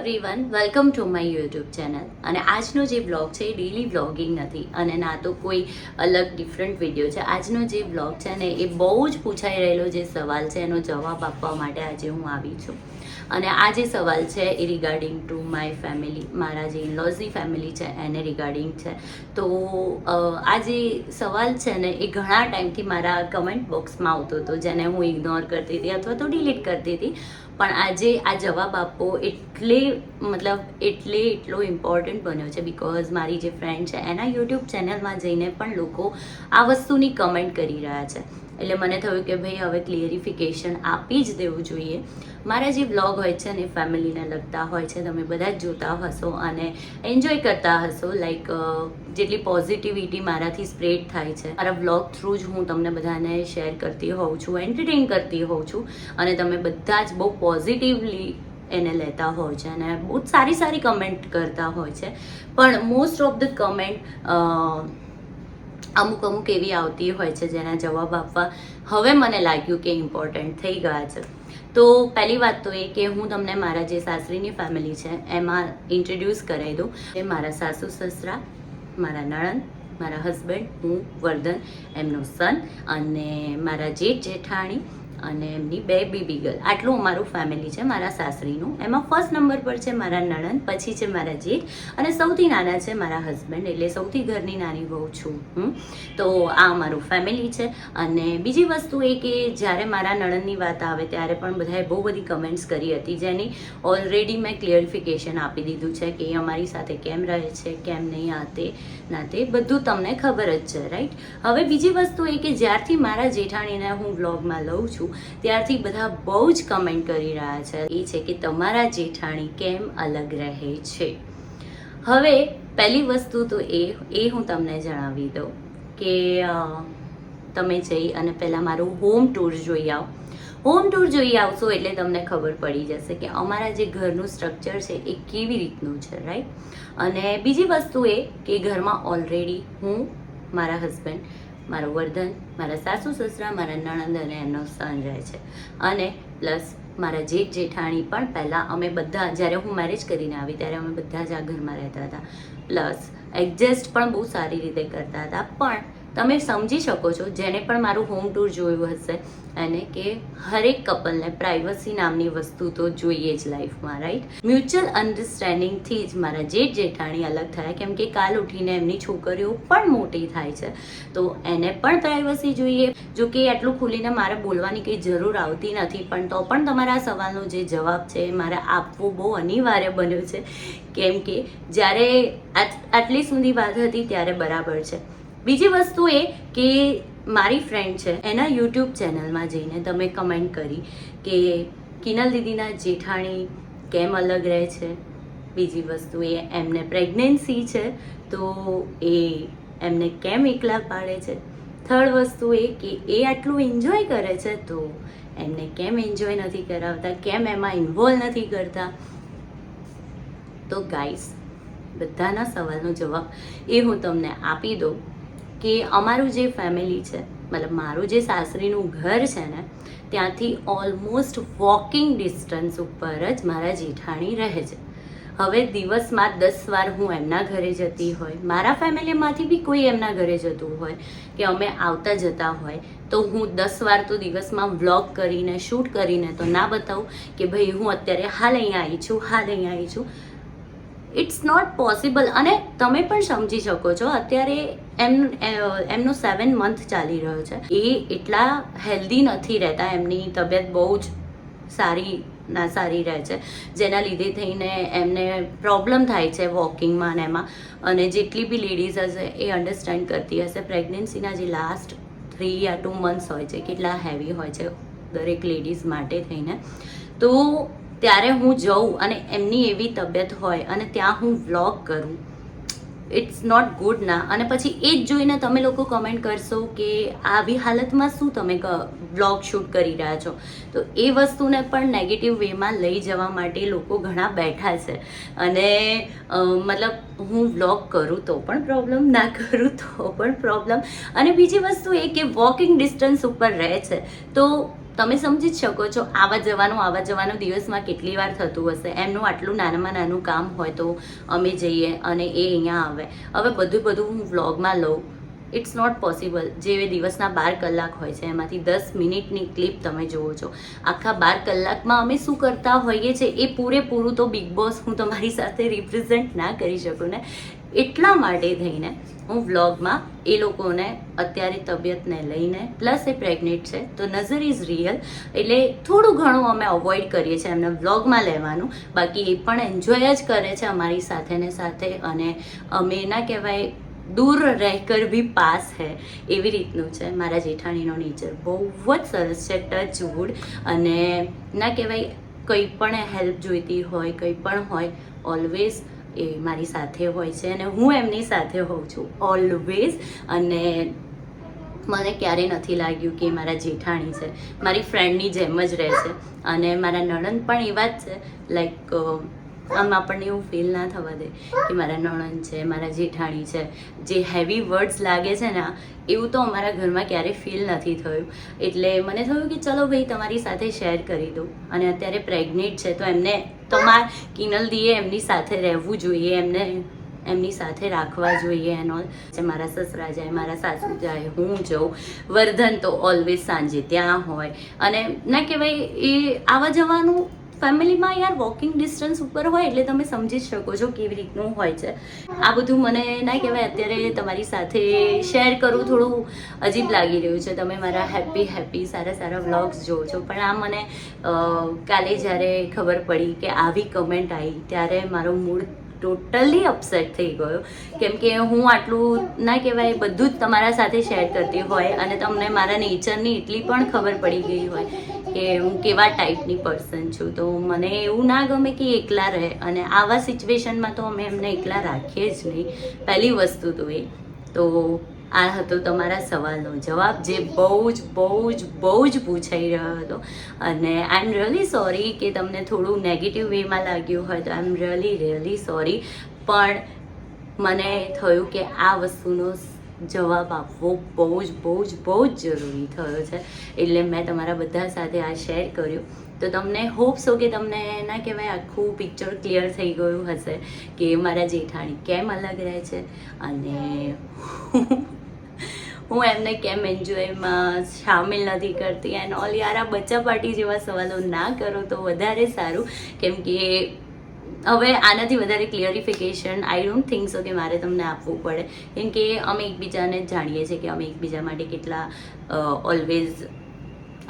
Everyone welcome to my YouTube channel અને આજનો જે બ્લોગ છે, એ ડેલી બ્લોગિંગ નથી. અને ના તો કોઈ અલગ ડિફરન્ટ વીડિયો છે. આજનો જે બ્લોગ છે ને, એ બહુ જ પૂછાઈ રહેલો જે સવાલ છે, એનો જવાબ આપવા માટે આજે હું આવી છું. અને આ જે સવાલ છે, એ રિગાર્ડિંગ ટુ માય ફેમિલી મારા જે ઇનલોઝની ફેમિલી છે, એને રિગાર્ડિંગ છે. તો આ જે સવાલ છે ને, એ ઘણા ટાઈમથી મારા કમેન્ટ બોક્સમાં આવતો હતો, જેને હું ઇગ્નોર કરતી હતી અથવા તો ડિલીટ કરતી હતી. પણ આજે આ જવાબ આપવો એટલે, મતલબ એટલે એટલો ઇમ્પોર્ટન્ટ બન્યો છે બિકોઝ મારી જે ફ્રેન્ડ છે એના યુટ્યુબ ચેનલમાં જઈને પણ લોકો આ વસ્તુની કમેન્ટ કરી રહ્યા છે. એટલે મને થયું કે ભાઈ હવે ક્લિયરિફિકેશન આપી જ દેવું જોઈએ. મારા જે બ્લોગ હોય છે ને ફેમિલીને લગતા હોય છે, તમે બધા જ જોતા હશો અને એન્જોય કરતા હશો. લાઈક જેટલી પોઝિટિવિટી મારાથી સ્પ્રેડ થાય છે. મારા બ્લોગ થ્રુ જ હું તમને બધાને શેર કરતી હોઉં છું એન્ટરટેન કરતી હોઉં છું. અને તમે બધા જ બહુ પોઝિટિવલી એને લેતા હોય છે અને બહુ સારી સારી કમેન્ટ કરતા હોય છે. પણ મોસ્ટ ઓફ ધ કમેન્ટ અમુક અમુક એવી આવતી હોય છે જેના જવાબ આપવા હવે મને લાગ્યું કે ઇમ્પોર્ટન્ટ થઈ ગયા છે. તો પહેલી વાત તો એ કે હું તમને મારા જે સાસરીની ફેમિલી છે, એમાં ઇન્ટ્રોડ્યુસ કરાવી દઉં. એ મારા સાસુ, સસરા, મારા નણંદ, મારા હસબન્ડ હું, વર્ધન, એમનો સન અને મારા જેઠ, જેઠાણી અને એમની બે બેબી ગર્લ આટલું અમારું ફેમિલી છે, મારા સાસરીનું. એમાં ફર્સ્ટ નંબર પર છે મારા નણંદ, પછી છે મારા જેઠ અને સૌથી નાના છે મારા હસબન્ડ એટલે સૌથી ઘરની નાની બહુ છું હું. તો આ અમારું ફેમિલી છે. અને બીજી વસ્તુ એ કે જ્યારે મારા નણંદની વાત આવે ત્યારે પણ બધાએ બહુ બધી કમેન્ટ્સ કરી હતી, જેની ઓલરેડી મેં ક્લિયરિફિકેશન આપી દીધું છે કે એ અમારી સાથે કેમ રહે છે, કેમ નહીં આ તે ના તે બધું તમને ખબર જ છે રાઈટ હવે બીજી વસ્તુ એ કે જ્યારથી મારા જેઠાણીને હું વ્લોગમાં લઉં છું ત્યારથી બધા બહુ જ કમેન્ટ કરી રહ્યા છે. એ છે કે તમારા જેઠાણી કેમ અલગ રહે છે? હવે પહેલી વસ્તુ તો એ એ હું તમને જણાવી દઉં કે તમે જઈ અને પહેલાં મારું હોમ ટૂર જોઈ આવો. હોમ ટૂર જોઈ આવશો એટલે તમને ખબર પડી જશે કે અમારા જે ઘરનું સ્ટ્રક્ચર છે એ કેવી રીતનું છે રાઈટ અને બીજી વસ્તુ એ કે ઘરમાં ઓલરેડી હું, મારા હસબન્ડ મારો વર્ધન મારા સાસુ, સસરા, મારા નણંદ અને એમનો સન રહે છે. અને પ્લસ મારા જેઠ, જેઠાણી પણ પહેલાં અમે બધા, જ્યારે હું મેરેજ કરીને આવી ત્યારે અમે બધા જ આ ઘરમાં રહેતા હતા. પ્લસ એડજસ્ટ પણ બહુ સારી રીતે કરતા હતા. પણ તમે સમજી શકો છો જેને પણ મારું હોમ ટૂર જોયું હશે અને કે હરેક કપલને પ્રાઇવસી નામની વસ્તુ તો જોઈએ જ લાઈફમાં રાઈટ મ્યુચ્યુઅલ અન્ડરસ્ટેન્ડિંગથી જ મારા જેઠ જેઠાણી અલગ થયા. કેમ કે કાલ ઉઠીને એમની છોકરીઓ પણ મોટી થાય છે. તો એને પણ પ્રાઇવસી જોઈએ. જો કે આટલું ખુલીને મારે બોલવાની કંઈ જરૂર આવતી નથી, પણ તો પણ તમારા સવાલનો જે જવાબ છે એ મારે આપવો બહુ અનિવાર્ય બન્યો છે. કેમ કે જ્યારે આટલી સુધી વાત હતી ત્યારે બરાબર છે. બીજી વસ્તુ એ કે મારી ફ્રેન્ડ છે, એના યુટ્યુબ ચેનલમાં જઈને તમે કમેન્ટ કરી કે કિનલ દીદીના જેઠાણી કેમ અલગ રહે છે? બીજી વસ્તુ એ એમને પ્રેગ્નન્સી છે, તો એ એમને કેમ એકલા પાડે છે? થર્ડ વસ્તુ એ કે એ આટલું એન્જોય કરે છે, તો એમને કેમ એન્જોય નથી કરાવતા? કેમ એમાં ઇન્વોલ્વ નથી કરતા? તો ગાઈસ બધાના સવાલનો જવાબ એ હું તમને આપી દઉં. કે અમારું જે ફેમિલી છે, મતલબ મારું જે સાસરીનું ઘર છે ને, ત્યાંથી ઓલમોસ્ટ વોકિંગ ડિસ્ટન્સ ઉપર જ મારા જેઠાણી રહે છે. હવે દિવસમાં દસ વાર હું એમના ઘરે જતી હોય, મારા ફેમિલીમાંથી બી કોઈ એમના ઘરે જતું હોય કે અમે આવતા જતા હોય, તો હું દસ વાર તો દિવસમાં વ્લોગ કરીને શૂટ કરીને તો ના બતાવું કે ભાઈ હું અત્યારે હાલ અહીંયા આવી છું, હાલ અહીંયા આવી છું. ઇટ્સ નોટ પોસિબલ અને તમે પણ સમજી શકો છો, અત્યારે એમ એમનો સેવન મંથ ચાલી રહ્યો છે. એ એટલા હેલ્ધી નથી રહેતા, એમની તબિયત બહુ જ સારી, ના સારી રહે છે. જેના લીધે થઈને એમને પ્રોબ્લેમ થાય છે વોકિંગમાં ને એમાં. અને જેટલી બી લેડીઝ હશે, એ અન્ડરસ્ટેન્ડ કરતી હશે. પ્રેગ્નન્સીના જે લાસ્ટ થ્રી યા ટુ મંથ્સ હોય છે, કેટલા હેવી હોય છે દરેક લેડીઝ માટે થઈને. તો ત્યારે હું જઉં અને એમની એવી તબિયત હોય અને ત્યાં હું વ્લોગ કરું. ઇટ્સ નોટ ગુડ ના. અને પછી એ જ જોઈને તમે લોકો કમેન્ટ કરશો કે આવી હાલતમાં શું તમે વ્લોગ શૂટ કરી રહ્યા છો? તો એ વસ્તુને પણ નેગેટિવ વેમાં લઈ જવા માટે લોકો ઘણા બેઠા છે. અને મતલબ હું વ્લોગ કરું તો પણ પ્રોબ્લેમ ના કરું તો પણ પ્રોબ્લેમ અને બીજી વસ્તુ એ કે વોકિંગ ડિસ્ટન્સ ઉપર રહે છે. તો તમે સમજી જ શકો છો, આવા જવાનું આવા જવાનું દિવસમાં કેટલી વાર થતું હશે. એમનું આટલું નાનામાં નાનું કામ હોય તો અમે જઈએ અને એ અહીંયા આવે. હવે બધું બધું હું વ્લોગમાં લઉં. ઇટ્સ નોટ પોસિબલ જે દિવસના બાર કલાક હોય છે, એમાંથી દસ મિનિટની ક્લિપ તમે જુઓ છો. આખા બાર કલાકમાં અમે શું કરતા હોઈએ છીએ એ પૂરેપૂરું તો બિગ બોસ હું તમારી સાથે રિપ્રેઝેન્ટ ના કરી શકું ને. એટલા માટે થઈને હું વ્લોગમાં એ લોકોને અત્યારે તબિયતને લઈને પ્લસ એ પ્રેગ્નેન્ટ છે, તો નઝર ઇઝ રિયલ એટલે થોડું ઘણું અમે અવોઇડ કરીએ છીએ એમને વ્લોગમાં લેવાનું. બાકી એ પણ એન્જોય જ કરે છે અમારી સાથે ને સાથે અને અમે ના કહેવાય દૂર રહેકર ભી પાસ હૈ, એવી રીતનું છે. મારા જેઠાણીનો નેચર બહુ જ સરસ છે ટચ વુડ અને ના કહેવાય, કંઈ પણ હેલ્પ જોઈતી હોય, કંઈ પણ હોય ઓલવેઝ એ મારી સાથે હોય છે અને હું એમની સાથે હોઉં છું ઓલવેઝ અને મને ક્યારેય નથી લાગ્યું કે મારા જેઠાણી છે. મારી ફ્રેન્ડની જેમ જ રહે છે. અને મારા નણંદ પણ એવા જ છે. લાઈક આમ આપણને એવું ફીલ ના થવા દે કે મારા નણંદ છે, મારા જેઠાણી છે. જે હેવી વર્ડ્સ લાગે છે ને, એવું તો અમારા ઘરમાં ક્યારેય ફીલ નથી થયું. એટલે મને થયું કે ચલો ભાઈ તમારી સાથે શેર કરી દઉં. અને અત્યારે પ્રેગ્નેન્ટ છે, તો એમને તમાર કિનલ દીએ એમની સાથે રહેવું જોઈએ, એમને એમની સાથે રાખવા જોઈએ. એનો જે મારા સસરા જાય, મારા સાસુ જાય, હું જાઉં. વર્ધન તો ઓલવેઝ સાંજે ત્યાં હોય. અને ના કહેવાય, એ આવવા જવાનું ફેમિલીમાં યાર વોકિંગ ડિસ્ટન્સ ઉપર હોય એટલે તમે સમજી શકો છો કેવી રીતનું હોય છે. આ બધું મને ના કહેવાય, અત્યારે તમારી સાથે શેર કરવું થોડું અજીબ લાગી રહ્યું છે. તમે મારા હેપી હેપી સારા સારા વ્લોગ્સ જોવો છો. પણ આ મને કાલે જ્યારે ખબર પડી કે આવી કમેન્ટ આવી, ત્યારે મારો મૂડ ટોટલી અપસેટ થઈ ગયો. કેમ કે હું આટલું ના કહેવાય, બધું જ તમારા સાથે શેર કરતી હોય અને તમને મારા નેચરની એટલી પણ ખબર પડી ગઈ હોય. કે હું કેવા ટાઈપની પર્સન છું. તો મને એવું ના ગમે કે એકલા રહે. અને આવા સિચ્યુએશનમાં તો અમે એમને એકલા રાખીએ જ નહીં. પહેલી વસ્તુ તો એ. તો આ હતો તમારા સવાલનો જવાબ, જે બહુ જ બહુ જ બહુ જ પૂછાઈ રહ્યો હતો. અને આઈ એમ રિયલી સોરી કે તમને થોડું નેગેટિવ વેમાં લાગ્યું હોય તો I am really really sorry પણ મને થયું કે આ વસ્તુનો જવાબ આપવો બહુ જ બહુ જ બહુ જ જરૂરી થયો છે. એટલે મેં તમારા બધા સાથે આ શેર કર્યું. તો તમને હોપ સો કે તમને ના કહેવાય, આખું પિક્ચર ક્લિયર થઈ ગયું હશે કે મારા જેઠાણી કેમ અલગ રહે છે અને હું એમને કેમ એન્જોયમાં સામેલ નથી કરતી. એન્ડ ઓલ યાર, આ બચ્ચા પાર્ટી જેવા સવાલો ના કરો તો વધારે સારું. કેમ કે હવે આનાથી વધારે ક્લિયરિફિકેશન આઈ ડોન્ટ થિંક સો કે મારે તમને આપવું પડે. કેમ કે અમે એકબીજાને જાણીએ છીએ કે અમે એકબીજા માટે કેટલા ઓલવેઝ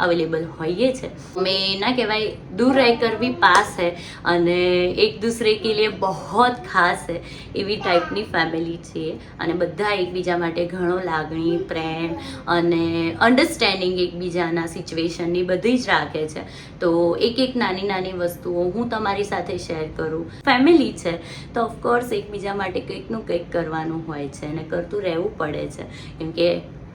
અવેલેબલ હોઈએ છે. મેં ના કહેવાય, દૂર રહે કરવી પાસ હૈ અને એક દૂસરે કે લીએ બહોત ખાસ હૈ એવી ટાઈપની ફેમિલી છીએ અને બધા એકબીજા માટે ઘણો લાગણી, પ્રેમ અને અન્ડરસ્ટેન્ડિંગ એકબીજાના સિચ્યુએશનની બધી જ રાખે છે. તો એક એક નાની નાની વસ્તુઓ હું તમારી સાથે શેર કરું. ફેમિલી છે, તો ઓફકોર્સ એકબીજા માટે કંઈકનું કંઈક કરવાનું હોય છે અને કરતું રહેવું પડે છે. કેમ કે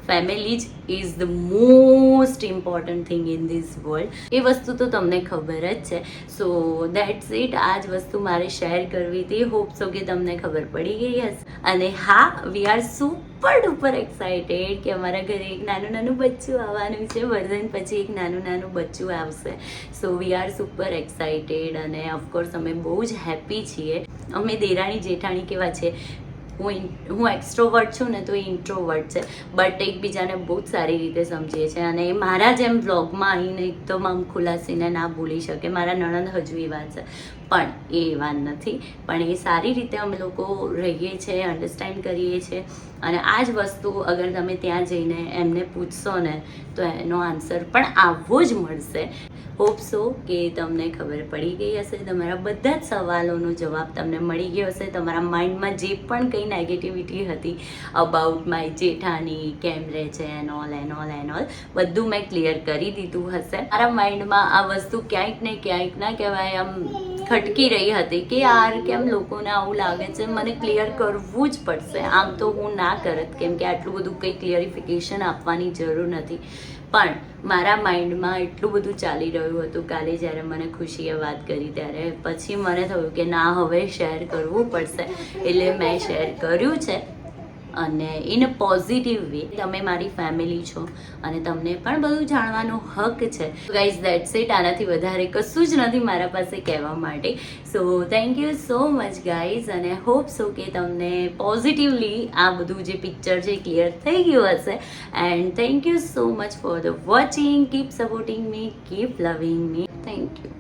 ફેમિલી જ is the most important thing in this world એ વસ્તુ તો તમને ખબર જ છે. સો દેટ્સ ઇટ આ જ વસ્તુ મારે શેર કરવી હતી. હોપ સો કે તમને ખબર પડી ગઈ હશે. અને હા we are super duper excited કે અમારા ઘરે એક નાનું નાનું બચ્ચું આવવાનું છે. વર્ધન પછી એક નાનું નાનું બચ્ચું આવશે. So we are super excited અને ઓફકોર્સ અમે બહુ જ હેપી છીએ. અમે દેરાણી જેઠાણી કેવા છે? હું હું એક્સ્ટ્રોવર્ટ છું ને તો એ ઇન્ટ્રોવર્ટ છે. બટ એકબીજાને બહુ જ સારી રીતે સમજીએ છીએ. અને એ મારા જેમ વ્લોગમાં આવીને એકદમ આમ ખુલાસીને ના ભૂલી શકે. મારા નણંદ હજુ એવા છે. પણ એ એવા નથી. પણ એ સારી રીતે અમે લોકો રહીએ છીએ અન્ડરસ્ટેન્ડ કરીએ છીએ. અને આ જ વસ્તુ અગર તમે ત્યાં જઈને એમને પૂછશો ને, તો એનો આન્સર પણ આવવો જ મળશે. હોપ સો કે તમને ખબર પડી ગઈ હશે. તમારા બધા જ સવાલોનો જવાબ તમને મળી ગયો હશે. તમારા માઇન્ડમાં જે પણ કંઈ નેગેટિવિટી હતી અબાઉટ માય જેઠાની, કેમ રહે છે and all and all and all બધું મેં ક્લિયર કરી દીધું હશે. મારા માઇન્ડમાં આ વસ્તુ ક્યાંક ને ક્યાંક ના કહેવાય, આમ ખટકી રહી હતી કે યાર કેમ લોકોને આવું લાગે છે? મને ક્લિયર કરવું જ પડશે. આમ તો હું ના કરત કેમ કે આટલું બધું કંઈ ક્લિયરિફિકેશન આપવાની જરૂર નથી. પણ મારા માઇન્ડમાં એટલું બધું ચાલી રહ્યું હતું કાલે જ્યારે મને ખુશીએ વાત કરી ત્યારે પછી મને થયું કે ના, હવે શેર કરવું પડશે. એટલે મેં શેર કર્યું છે. અને ઇન અ પોઝિટિવ વે તમે મારી ફેમિલી છો અને તમને પણ બધું જાણવાનો હક છે. ગાઈઝ દેટ્સ ઇટ આનાથી વધારે કશું જ નથી મારા પાસે કહેવા માટે. So thank you so much guys અને હોપ સો કે તમને પોઝિટિવલી આ બધું જે પિક્ચર છે ક્લિયર થઈ ગયું હશે. And thank you so much for the watching keep supporting me keep loving me thank you